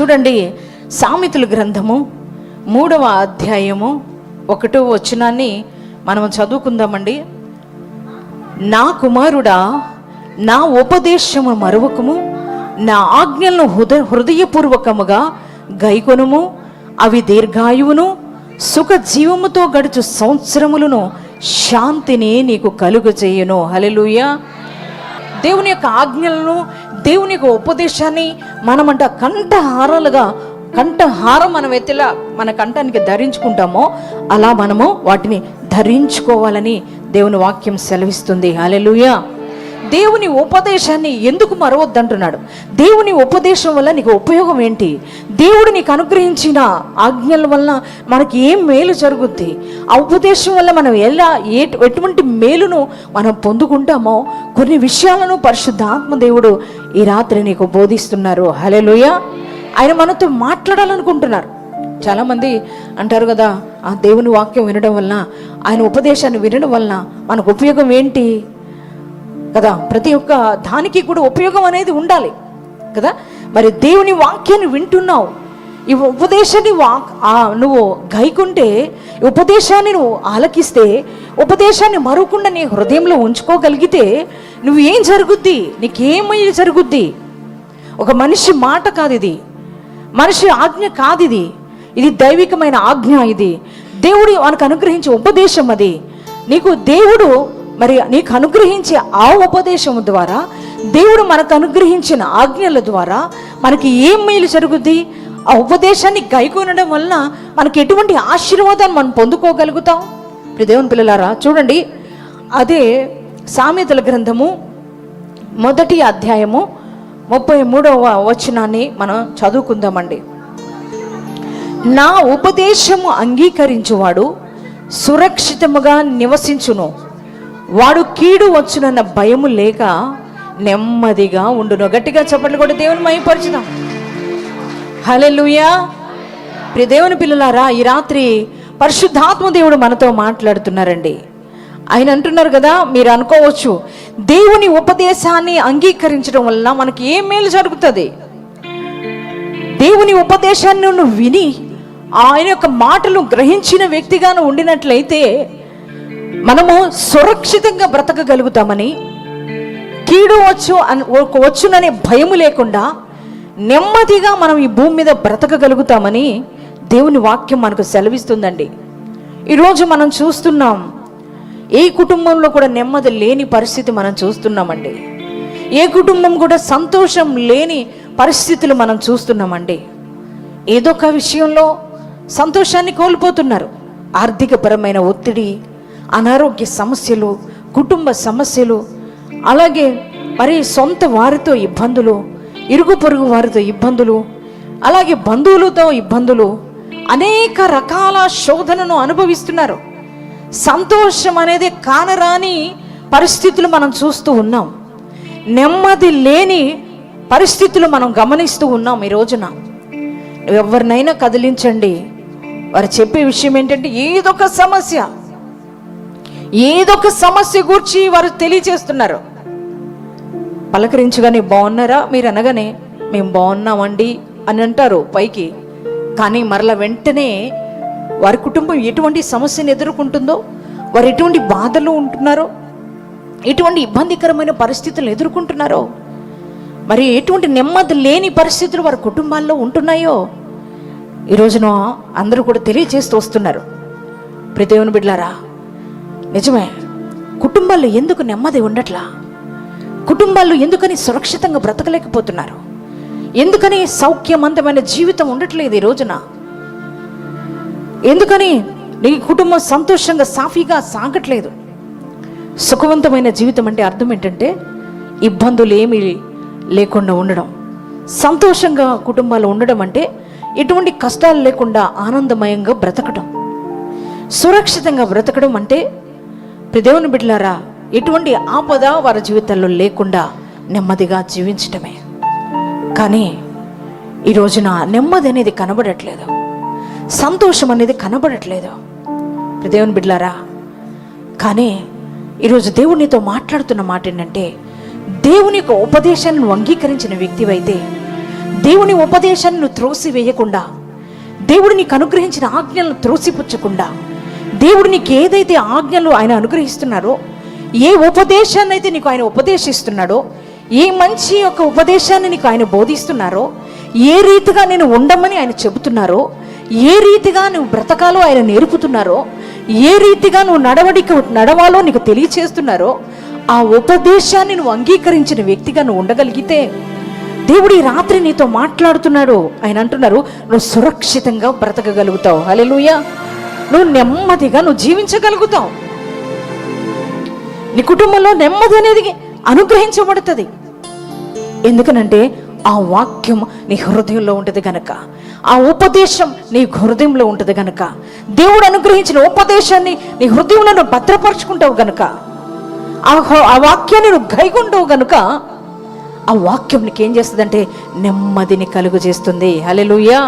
చూడండి సామెతల గ్రంథము మూడవ అధ్యాయము ఒకటో వచనాన్ని మనం చదువుకుందామండి. నా కుమారుడా నా ఉపదేశము మరువకము నా ఆజ్ఞలను హృద హృదయపూర్వకముగా గైకొనుము అవి దీర్ఘాయువును సుఖ జీవముతో గడుచు సంవత్సరములను శాంతిని నీకు కలుగు చేయను దేవుని యొక్క ఆజ్ఞలను దేవుని యొక్క ఉపదేశాన్ని మనమంట కంఠహారాలుగా కంఠహారం మనం ఎత్తిలా మన కంఠానికి ధరించుకుంటామో అలా మనము వాటిని ధరించుకోవాలని దేవుని వాక్యం సెలవిస్తుంది. అలెలుయా దేవుని ఉపదేశాన్ని ఎందుకు మరవద్దంటున్నాడు? దేవుని ఉపదేశం వల్ల నీకు ఉపయోగం ఏంటి? దేవుడు నీకు అనుగ్రహించిన ఆజ్ఞల వల్ల మనకి ఏం మేలు జరుగుద్ది? ఆ ఉపదేశం వల్ల మనం ఎలా ఏ ఎటువంటి మేలును మనం పొందుకుంటామో కొన్ని విషయాలను పరిశుద్ధాత్మ దేవుడు ఈ రాత్రి నీకు బోధిస్తున్నారు. హలెలుయ ఆయన మనతో మాట్లాడాలనుకుంటున్నారు. చాలామంది అంటారు కదా ఆ దేవుని వాక్యం వినడం వలన ఆయన ఉపదేశాన్ని వినడం వలన మనకు ఉపయోగం ఏంటి? కదా? ప్రతి ఒక్క దానికి కూడా ఉపయోగం అనేది ఉండాలి కదా? మరి దేవుని వాక్యాన్ని వింటున్నావు. ఈ ఉపదేశాన్ని వాక్ నువ్వు గైకుంటే ఈ ఉపదేశాన్ని నువ్వు ఆలకిస్తే ఉపదేశాన్ని మరవకుండా నీ హృదయంలో ఉంచుకోగలిగితే నువ్వు ఏం జరుగుద్ది? నీకేమై జరుగుద్ది? ఒక మనిషి మాట కాదు ఇది మనిషి ఆజ్ఞ కాదు ఇది ఇది దైవికమైన ఆజ్ఞ ఇది. దేవుడు మనకు అనుగ్రహించే ఉపదేశం అది. నీకు దేవుడు మరి నీకు అనుగ్రహించే ఆ ఉపదేశం ద్వారా దేవుడు మనకు అనుగ్రహించిన ఆజ్ఞల ద్వారా మనకి ఏం మేలు జరుగుద్ది? ఆ ఉపదేశాన్ని గైకొనడం వలన మనకి ఎటువంటి ఆశీర్వాదాన్ని మనం పొందుకోగలుగుతాం? ఇప్పుడు దేవుని పిల్లలారా చూడండి. అదే సామెతల గ్రంథము మొదటి అధ్యాయము ముప్పై మూడవ వచనాన్ని మనం చదువుకుందామండి. నా ఉపదేశము అంగీకరించువాడు సురక్షితముగా నివసించును. వాడు కీడు వచ్చునన్న భయము లేక నెమ్మదిగా ఉండును. గట్టిగా చెప్పట్లు కూడా దేవుని మయపరచుదాం హలెలుయా ప్రియ దేవుని పిల్లలారా ఈ రాత్రి పరిశుద్ధాత్మ దేవుడు మనతో మాట్లాడుతున్నారండి. ఆయన అంటున్నారు కదా మీరు అనుకోవచ్చు దేవుని ఉపదేశాన్ని అంగీకరించడం వల్ల మనకి ఏం మేలు జరుగుతుంది? దేవుని ఉపదేశాన్ని నువ్వు విని ఆయన యొక్క మాటలు గ్రహించిన వ్యక్తిగాను ఉండినట్లయితే మనము సురక్షితంగా బ్రతకగలుగుతామని కీడు వచ్చు వచ్చుననే భయము లేకుండా నెమ్మదిగా మనం ఈ భూమి మీద బ్రతకగలుగుతామని దేవుని వాక్యం మనకు సెలవిస్తుందండి. ఈరోజు మనం చూస్తున్నాం ఏ కుటుంబంలో కూడా నెమ్మది లేని పరిస్థితి మనం చూస్తున్నామండి. ఏ కుటుంబం కూడా సంతోషం లేని పరిస్థితులు మనం చూస్తున్నామండి. ఏదో ఒక విషయంలో సంతోషాన్ని కోల్పోతున్నారు. ఆర్థికపరమైన ఒత్తిడి అనారోగ్య సమస్యలు కుటుంబ సమస్యలు అలాగే మరి సొంత వారితో ఇబ్బందులు ఇరుగు పొరుగు వారితో ఇబ్బందులు అలాగే బంధువులతో ఇబ్బందులు అనేక రకాల శోధనను అనుభవిస్తున్నారు. సంతోషం అనేది కానరాని పరిస్థితులు మనం చూస్తూ ఉన్నాం. నెమ్మది లేని పరిస్థితులు మనం గమనిస్తూ ఉన్నాం ఈ రోజున. ఎవరినైనా కదిలించండి. వారు చెప్పే విషయం ఏంటంటే ఏదొక సమస్య ఏదొక సమస్య గురించి వారు తెలియచేస్తున్నారు పలకరించగానే బాగున్నారా మీరు అనగానే మేము బాగున్నామండి అని అంటారు పైకి. కానీ మరల వెంటనే వారి కుటుంబం ఎటువంటి సమస్యను ఎదుర్కొంటుందో వారు ఎటువంటి బాధలు ఉంటున్నారో ఎటువంటి ఇబ్బందికరమైన పరిస్థితులు ఎదుర్కొంటున్నారో మరి ఎటువంటి నెమ్మది లేని పరిస్థితులు వారి కుటుంబాల్లో ఉంటున్నాయో ఈ రోజున అందరూ కూడా తెలియజేస్తూ వస్తున్నారు. ప్రదేవుని బిడ్లారా నిజమే. కుటుంబాల్లో ఎందుకు నెమ్మది ఉండట్లా? కుటుంబాల్లో ఎందుకని సురక్షితంగా బ్రతకలేకపోతున్నారు? ఎందుకని సౌఖ్యవంతమైన జీవితం ఉండట్లేదు ఈ రోజున? ఎందుకని నీ కుటుంబం సంతోషంగా సాఫీగా సాగట్లేదు? సుఖవంతమైన జీవితం అంటే అర్థం ఏంటంటే ఇబ్బందులు ఏమీ లేకుండా ఉండడం. సంతోషంగా కుటుంబాలు ఉండడం అంటే ఎటువంటి కష్టాలు లేకుండా ఆనందమయంగా బ్రతకడం సురక్షితంగా బ్రతకడం అంటే దేవుని బిడ్డలారా ఎటువంటి ఆపద వారి జీవితాల్లో లేకుండా నెమ్మదిగా జీవించటమే. కానీ ఈ రోజున నెమ్మది అనేది కనబడట్లేదు. సంతోషం అనేది కనబడట్లేదు. దేవుని బిడ్డలారా కానీ ఈరోజు దేవునితో మాట్లాడుతున్న మాట ఏంటంటే దేవుని యొక్క ఉపదేశాన్ని అంగీకరించిన వ్యక్తివైతే దేవుని ఉపదేశాన్ని త్రోసి వేయకుండా దేవుడు నీకు అనుగ్రహించిన ఆజ్ఞలను త్రోసిపుచ్చకుండా దేవుడు నీకు ఏదైతే ఆజ్ఞలు ఆయన అనుగ్రహిస్తున్నారో ఏ ఉపదేశాన్ని అయితే నీకు ఆయన ఉపదేశిస్తున్నాడో ఏ మంచి యొక్క ఉపదేశాన్ని నీకు ఆయన బోధిస్తున్నారో ఏ రీతిగా నేను ఉండమని ఆయన చెబుతున్నారో ఏ రీతిగా నువ్వు బ్రతకాలో ఆయన నేర్పుతున్నారో ఏ రీతిగా నువ్వు నడవడిక నడవాలో నీకు తెలియచేస్తున్నారో ఆ ఉపదేశాన్ని నువ్వు అంగీకరించిన వ్యక్తిగా నువ్వు ఉండగలిగితే దేవుడు ఈ రాత్రి నీతో మాట్లాడుతున్నాడు. ఆయన అంటున్నారు నువ్వు సురక్షితంగా బ్రతకగలుగుతావు. హల్లెలూయా. నువ్వు నెమ్మదిగా నువ్వు జీవించగలుగుతావు. నీ కుటుంబంలో నెమ్మది అనేది అనుగ్రహించబడుతుంది. ఎందుకనంటే ఆ వాక్యం నీ హృదయంలో ఉంటుంది గనక ఆ ఉపదేశం నీ హృదయంలో ఉంటుంది గనక దేవుడు అనుగ్రహించిన ఉపదేశాన్ని నీ హృదయంలో నువ్వు భద్రపరచుకుంటావు గనక ఆ హ- ఆ వాక్యాన్ని నువ్వు గైగుంటావు గనుక ఆ వాక్యం నీకేం చేస్తుందంటే నెమ్మదిని కలుగు చేస్తుంది హలెలుయా